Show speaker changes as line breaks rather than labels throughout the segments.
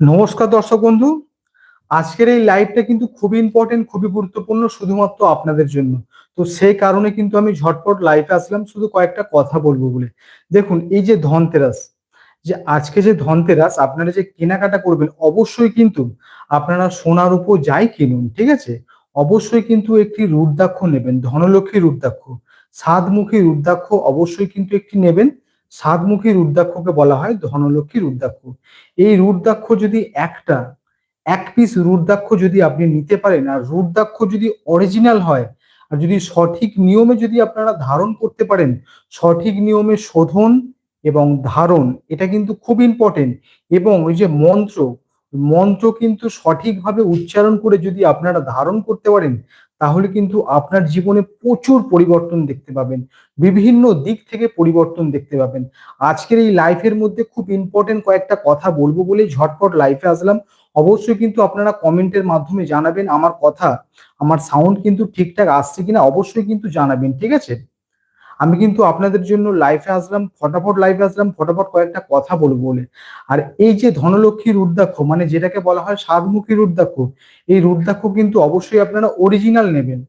নমস্কার দর্শক বন্ধু। আজকের এই লাইভটা কিন্তু খুবই ইম্পর্টেন্ট খুবই গুরুত্বপূর্ণ শুধুমাত্র আপনাদের জন্য। তো সেই কারণে কিন্তু আমি ঝটপট লাইভে আসলাম, শুধু কয়েকটা কথা বলব বলে। দেখুন, এই যে ধনতেরাস, যে আজকে যে ধনতেরাস, আপনারা যে কেনাকাটা করবেন, অবশ্যই কিন্তু আপনারা সোনার উপর যাই কিনুন, ঠিক আছে? অবশ্যই কিন্তু একটি রুদ্রাক্ষ নেবেন, ধনলক্ষ্মী রুদ্রাক্ষ সাতমুখী রুদ্রাক্ষ অবশ্যই কিন্তু একটি নেবেন। সাতমুখী রুদ্রাক্ষকে বলা হয় ধনলক্ষ্মী রুদ্রাক্ষ। এই রুদ্রাক্ষ যদি একটা, এক পিস রুদ্রাক্ষ যদি আপনি নিতে পারেন, আর রুদ্রাক্ষ যদি অরিজিনাল হয়, আর যদি সঠিক নিয়মে যদি আপনারা ধারণ করতে পারেন, সঠিক নিয়মে শোধন এবং ধারণ, এটা কিন্তু খুব ইম্পর্টেন্ট এবং ওই যে মন্ত্র মন্ত্র কিন্তু সঠিকভাবে উচ্চারণ করে যদি আপনারা ধারণ করতে পারেন, তাহলে কিন্তু আপনার জীবনে প্রচুর পরিবর্তন দেখতে পাবেন, বিভিন্ন দিক থেকে পরিবর্তন দেখতে পাবেন। আজকের এই লাইফের মধ্যে খুব ইম্পর্টেন্ট কয়েকটা কথা বলব বলেই ঝটপট লাইফে আসলাম। অবশ্যই কিন্তু আপনারা কমেন্টের মাধ্যমে জানাবেন আমার কথা, আমার সাউন্ড কিন্তু ঠিকঠাক আসছে কিনা অবশ্যই কিন্তু জানাবেন, ঠিক আছে? আমি কিন্তু আপনাদের জন্য লাইফে আসলাম, ফটাফট লাইফে আসলাম, ফটাফট কয়েকটা কথা বলব বলে। আর এই যে ধনলক্ষ্মী রুদ্রাক্ষ মানে যেটাকে বলা হয় সাতমুখী রুদ্রাক্ষ, এই রুদ্রাক্ষ কিন্তু অবশ্যই আপনারা অরিজিনাল নেবেন,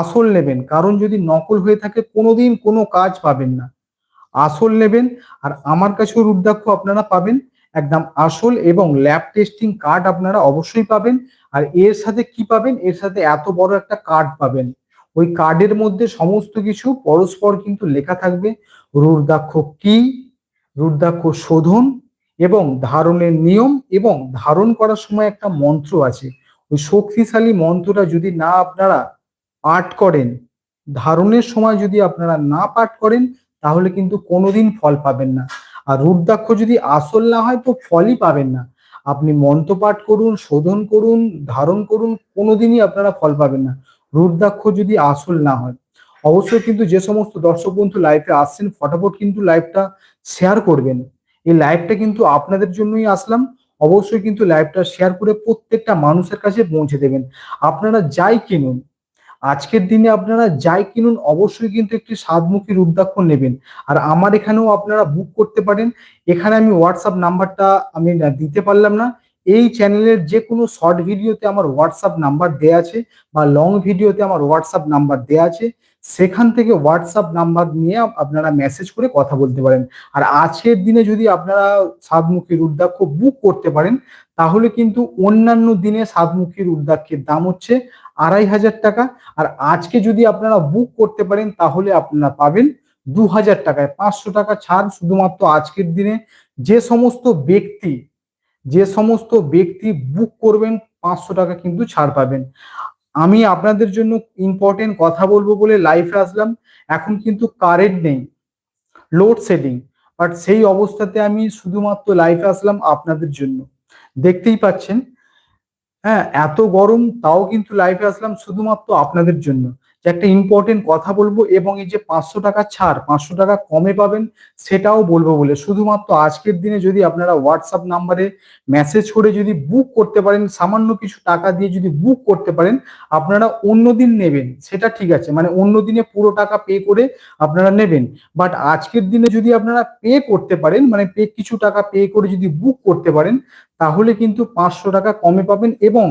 আসল নেবেন। কারণ যদি নকল হয়ে থাকে, কোনোদিন কোনো কাজ পাবেন না। আসল নেবেন, আর আমার কাছেও রুদ্রাক্ষ আপনারা পাবেন। একদম আসল এবং ল্যাব টেস্টিং কার্ড আপনারা অবশ্যই পাবেন। আর এর সাথে কি পাবেন? এর সাথে এত বড় একটা কার্ড পাবেন। ওই কার্ডের মধ্যে সমস্ত কিছু পরস্পর কিন্তু লেখা থাকবে। রুদ্রাক্ষ কি? রুদ্রাক্ষ শোধন এবং ধারণের নিয়ম এবং ধারণ করার সময় একটা মন্ত্র আছে। ওই শক্তিশালী মন্ত্রটা যদি না আপনারা পাঠ করেন, ধারণের সময় যদি আপনারা না পাঠ করেন, তাহলে কিন্তু কোনোদিন ফল পাবেন না। আর রুদ্রাক্ষ যদি আসল না হয়, তো ফলই পাবেন না। আপনি মন্ত্র পাঠ করুন, শোধন করুন, ধারণ করুন, কোনোদিনই আপনারা ফল পাবেন না। রুদ্রাক্ষ যদি আসল না হয়। অবশ্যই কিন্তু যে সমস্ত দর্শক বন্ধু লাইভে আসছেন, ফটাফট কিন্তু লাইভটা শেয়ার করবেন। এই লাইভটা কিন্তু আপনাদের জন্যই আসলাম। অবশ্যই কিন্তু লাইভটা শেয়ার করে প্রত্যেকটা মানুষের কাছে পৌঁছে দেবেন। আপনারা যাই কিনুন, আজকের দিনে আপনারা যাই কিনুন, অবশ্যই কিন্তু একটি সাতমুখী রুদ্রাক্ষ নেবেন। আর আমার এখানেও আপনারা বুক করতে পারেন। এখানে আমি হোয়াটসঅ্যাপ নাম্বারটা আমি দিতে পারলাম না। এই চ্যানেলের যে কোনো শর্ট ভিডিওতে আমার হোয়াটসঅ্যাপ নাম্বার দেয়া আছে বা লং ভিডিওতে আমার হোয়াটসঅ্যাপ নাম্বার দেয়া আছে, সেখান থেকে হোয়াটসঅ্যাপ নাম্বার নিয়ে আপনারা মেসেজ করে কথা বলতে পারেন। আর আজকের দিনে যদি আপনারা সাতমুখী রুদ্রাক্ষ বুক করতে পারেন, তাহলে কিন্তু অন্যান্য দিনে সাতমুখী রুদ্রাক্ষের দাম হচ্ছে আড়াই হাজার টাকা। আর আজকে যদি আপনারা বুক করতে পারেন, তাহলে আপনারা পাবেন দু হাজার টাকায়। পাঁচশো টাকা ছাড় শুধুমাত্র আজকের দিনে। যে সমস্ত ব্যক্তি যে সমস্ত ব্যক্তি বুক করবেন, পাঁচশো টাকা কিন্তু ছাড় পাবেন। আমি আপনাদের জন্য ইম্পর্টেন্ট কথা বলব বলে লাইফে আসলাম। এখন কিন্তু কারেন্ট নেই লোড শেডিং বাট সেই অবস্থাতে আমি শুধুমাত্র লাইফে আসলাম আপনাদের জন্য। দেখতেই পাচ্ছেন? হ্যাঁ এত গরম, তাও কিন্তু লাইফে আসলাম শুধুমাত্র আপনাদের জন্য। যে একটা ইম্পর্টেন্ট কথা বলব এবং এই যে পাঁচশো টাকা ছাড়, পাঁচশো টাকা কমে পাবেন সেটাও বলব বলে। শুধুমাত্র আজকের দিনে যদি আপনারা হোয়াটসঅ্যাপ নাম্বারে মেসেজ করে যদি বুক করতে পারেন, সামান্য কিছু টাকা দিয়ে যদি বুক করতে পারেন, আপনারা অন্য দিন নেবেন, সেটা ঠিক আছে। মানে অন্য দিনে পুরো টাকা পে করে আপনারা নেবেন। বাট আজকের দিনে যদি আপনারা পে করতে পারেন মানে পে কিছু টাকা পে করে যদি বুক করতে পারেন, তাহলে কিন্তু পাঁচশো টাকা কমে পাবেন এবং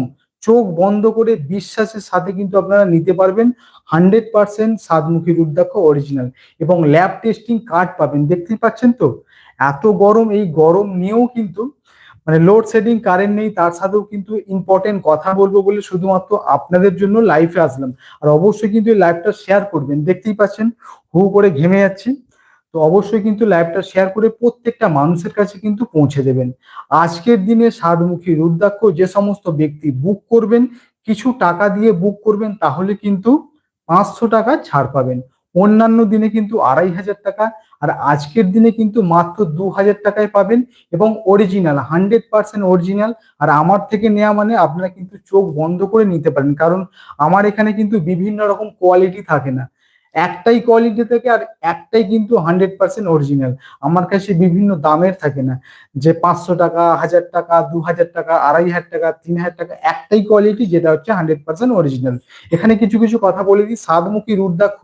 চোখ বন্ধ করে বিশ্বাসের সাথে কিন্তু আপনারা নিতে পারবেন হান্ড্রেড পার্সেন্ট সাতমুখী রুদ্রাক্ষ অরিজিনাল এবং ল্যাব টেস্টিং কার্ড পাবেন। দেখতেই পাচ্ছেন তো? এত গরম, এই গরম নিয়েও কিন্তু মানে লোড শেডিং কারেন্ট নেই, তার সাথেও কিন্তু ইম্পর্টেন্ট কথা বলব বলে শুধুমাত্র আপনাদের জন্য লাইফে আসলাম। আর অবশ্যই কিন্তু এই লাইভটা শেয়ার করবেন। দেখতেই পাচ্ছেন? হু করে ঘেমে যাচ্ছি। তো অবশ্যই কিন্তু লাইভটা শেয়ার করে প্রত্যেকটা মানুষের কাছে কিন্তু পৌঁছে দেবেন। আজকের দিনে সাতমুখী রুদ্রাক্ষ যে সমস্ত ব্যক্তি বুক করবেন, কিছু টাকা দিয়ে বুক করবেন, তাহলে কিন্তু পাঁচশো টাকা ছাড় পাবেন। অন্যান্য দিনে কিন্তু আড়াই হাজার টাকা, আর আজকের দিনে কিন্তু মাত্র দু হাজার টাকায় পাবেন এবং অরিজিনাল হান্ড্রেড পার্সেন্ট অরিজিনাল আর আমার থেকে নেওয়া মানে আপনারা কিন্তু চোখ বন্ধ করে নিতে পারেন। কারণ আমার এখানে কিন্তু বিভিন্ন রকম কোয়ালিটি থাকে না। একটাই কোয়ালিটি থাকে আর একটাই কিন্তু হান্ড্রেড পার্সেন্ট অরিজিনাল আমার কাছে বিভিন্ন দামের থাকে না। যে পাঁচশো টাকা, হাজার টাকা, দু হাজার টাকা, আড়াই হাজার টাকা, তিন হাজার টাকা, একটাই কোয়ালিটি যেটা হচ্ছে হান্ড্রেড পার্সেন্ট অরিজিনাল এখানে কিছু কিছু কথা বলে দিই। সাতমুখী রুদ্রাক্ষ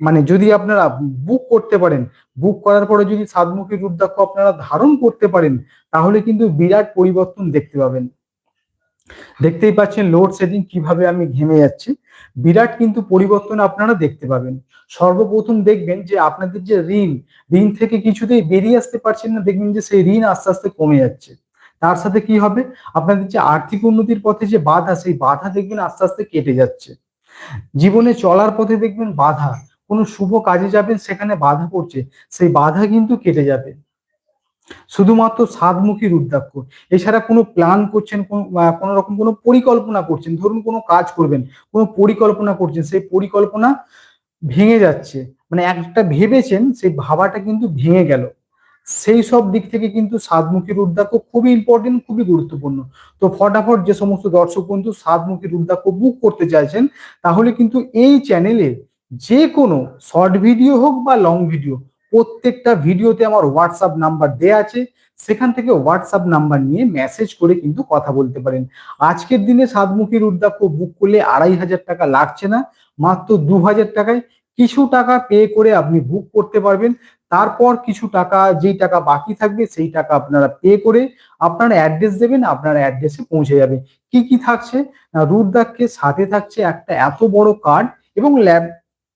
মানে যদি আপনারা বুক করতে পারেন বুক করার পরে যদি সাতমুখী রুদ্রাক্ষ আপনারা ধারণ করতে পারেন, তাহলে কিন্তু বিরাট পরিবর্তন দেখতে পাবেন। দেখতেই পাচ্ছেন লোড সেটিং কীভাবে আমি ঘেমে যাচ্ছি। বিরাট কিন্তু পরিবর্তন আপনারা দেখতে পাবেন। সর্বপ্রথম দেখবেন যে আপনাদের যে ঋণ ঋণ থেকে কিছুতেই বেরিয়ে আসতে পারছেন না, দেখবেন যে সেই ঋণ আস্তে আস্তে কমে যাচ্ছে। তার সাথে কি হবে? আপনাদের যে আর্থিক উন্নতির পথে যে বাধা, সেই বাধা দেখবেন আস্তে আস্তে কেটে যাচ্ছে। জীবনে চলার পথে দেখবেন বাধা, কোনো শুভ কাজে যাবেন, সেখানে বাধা পড়ছে, সেই বাধা কিন্তু কেটে যাবে। শুধুমাত্র সাতমুখী রুদ্রাক্ষ। এছাড়া কোনো প্ল্যান করছেন, কোনো- রকম কোনো পরিকল্পনা করছেন, ধরুন কোনো কাজ করবেন, কোনো পরিকল্পনা করছেন, সেই পরিকল্পনা ভেঙে যাচ্ছে। মানে একটা ভেবেছেন, সেই ভাবাটা কিন্তু ভেঙে গেল। সেই সব দিক থেকে কিন্তু সাতমুখী রুদ্রাক্ষ খুবই ইম্পর্টেন্ট খুবই গুরুত্বপূর্ণ। তো ফটাফট যে সমস্ত দর্শক বন্ধু সাতমুখী রুদ্রাক্ষ বুক করতে চাইছেন, তাহলে কিন্তু এই চ্যানেলে যে কোনো শর্ট ভিডিও হোক বা লং ভিডিও প্রত্যেকটা ভিডিওতে আমার হোয়াটসঅ্যাপ নাম্বার দেয়া আছে। সেখান থেকে হোয়াটসঅ্যাপ নাম্বার নিয়ে মেসেজ করে কিন্তু কথা বলতে পারেন। আজকের দিনে সাতমুখী রুদ্রাক্ষ বুক করলে আড়াই হাজার টাকা লাগছে না, মাত্র দু হাজার টাকায় কিছু টাকা পে করে আপনি বুক করতে পারবেন। তারপর কিছু টাকা, যেই টাকা বাকি থাকবে সেই টাকা আপনারা পে করে আপনার অ্যাড্রেস দেবেন, আপনার অ্যাড্রেসে পৌঁছে যাবে। কি কি থাকছে? রুদ্রাক্ষের সাথে থাকছে একটা এত বড় কার্ড এবং ল্যাব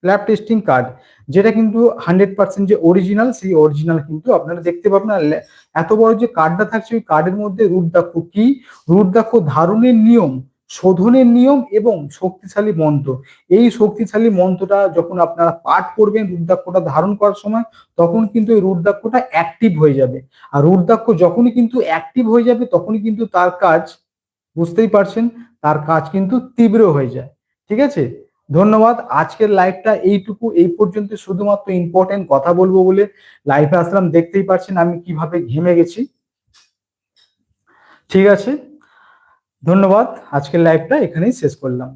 ল্যাব টেস্টিং কার্ড যেটা কিন্তু হান্ড্রেড পার্সেন্ট যে অরিজিনাল সেই অরিজিনাল কিন্তু আপনারা দেখতে পাবেন। আর এত বড় যে কার্ডটা থাকছে, ওই কার্ডের মধ্যে রুদ্রাক্ষ কি? রুদ্রাক্ষ ধারণের নিয়ম, শোধনের নিয়ম এবং শক্তিশালী মন্ত্র। এই শক্তিশালী মন্ত্রটা যখন আপনারা পাঠ করবেন রুদ্রাক্ষটা ধারণ করার সময়, তখন কিন্তু এই রুদ্রাক্ষটা অ্যাক্টিভ হয়ে যাবে। আর রুদ্রাক্ষ যখনই কিন্তু অ্যাক্টিভ হয়ে যাবে, তখনই কিন্তু তার কাজ, বুঝতেই পারছেন? তার কাজ কিন্তু তীব্র হয়ে যায়। ঠিক আছে? ধন্যবাদ। আজকের লাইভটা এইটুকু, এই পর্যন্ত শুধুমাত্র ইম্পর্টেন্ট কথা বলব বলে লাইভে আসলাম। দেখতেই পাচ্ছেন আমি কীভাবে ঘেমে গেছি। ঠিক আছে? ধন্যবাদ। আজকের লাইভটা এখানেই শেষ করলাম।